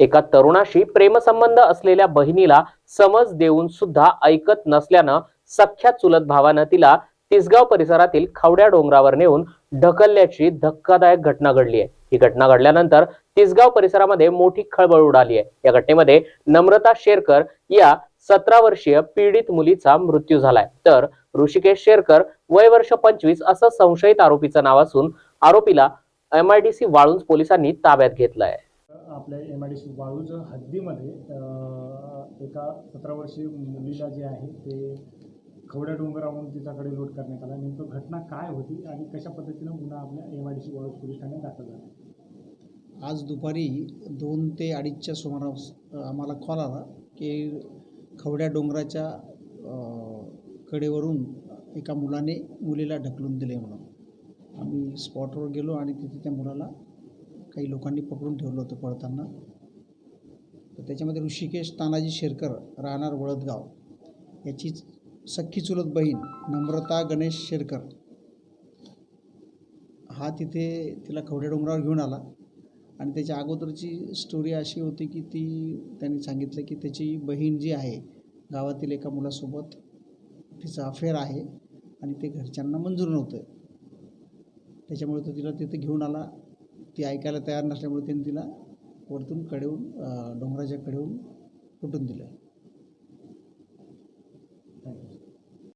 एका तरुणाशी प्रेमसंबंध असलेल्या बहिणीला समज देऊन सुद्धा ऐकत नसल्यानं सख्या चुलत भावानं तिला तिसगाव परिसरातील खावड्या डोंगरावर नेऊन ढकलल्याची धक्कादायक घटना घडली आहे. ही घटना घडल्यानंतर तिसगाव परिसरामध्ये मोठी खळबळ उडाली आहे. या घटनेमध्ये नम्रता शेरकर या सतरा वर्षीय पीडित मुलीचा मृत्यू झालाय. तर ऋषिकेश शेरकर वय वर्ष पंचवीस असं संशयित आरोपीचं नाव असून आरोपीला एमआयडीसी वाळूंज पोलिसांनी ताब्यात घेतलंय. आपल्या M I D C Waluj हद्दीमध्ये एका सतरा वर्षीय मुलीला जे आहे ते खवड्या डोंगरावरून तिच्याकडे लोड करण्यात आला. नेमकं घटना काय होती आणि कशा पद्धतीनं गुन्हा आपल्या M I D C Waluj police ठाण्यात दाखल झाला? आज दुपारी दोन ते अडीचच्या सुमारास आम्हाला कॉल आला की खवड्या डोंगराच्या कडेवरून एका मुलाने मुलीला ढकलून दिले म्हणून. आम्ही स्पॉटवर गेलो आणि तिथे त्या मुलाला काही लोकांनी पकडून ठेवलं होतं पळताना. तर त्याच्यामध्ये ऋषिकेश तानाजी शेरकर राहणार वळदगाव. याची सख्खी चुलत बहीण नम्रता गणेश शेरकर. हा तिथे तिला खवड्या डोंगरावर घेऊन आला. आणि त्याच्या अगोदरची स्टोरी अशी होती की ती त्यांनी सांगितलं की त्याची बहीण जी आहे गावातील एका मुलासोबत तिचा अफेअर आहे आणि ते घरच्यांना मंजूर नव्हतं. त्याच्यामुळे तो तिला तिथे घेऊन आला. ती ऐकायला तयार नसल्यामुळे त्यांनी तिला वरतून कडेहून डोंगराच्या कडेहून फुटून दिलं?